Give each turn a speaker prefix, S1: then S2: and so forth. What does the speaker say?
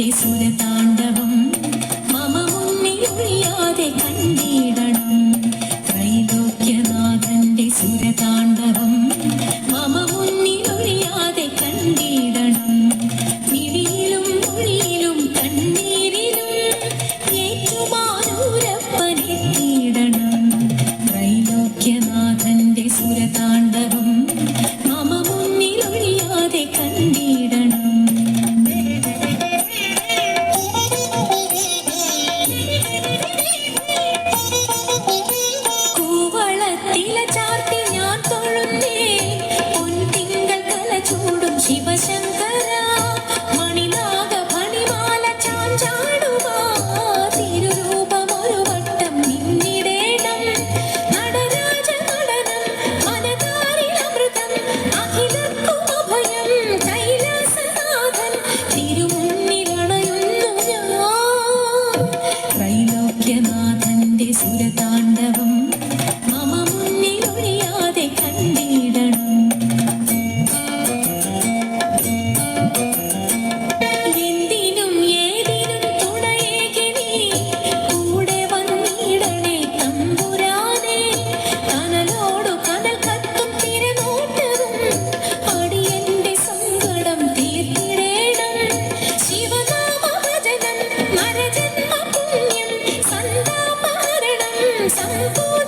S1: നിന്റെ സുരതാണ്ഡവം. മമ മുന്നിൽ ഒഴിയാതെ കണ്ടിടണം ത്രൈലോക്യനാഥന്റെ സുരതാണ്ഡവം. മമ മുന്നിൽ ഒഴിയാതെ കണ്ടിടണം നിടിയിലും ഒളിയിലും കണ്ണീരിലും ഏറ്റുമാനൂരപ്പനെത്തിയിടണം. ത്രൈലോക്യനാഥന്റെ സുരതാണ്ഡവം. മമ മുന്നിൽ ഒഴിയാതെ കണ്ടിടണം get on. pensando en tu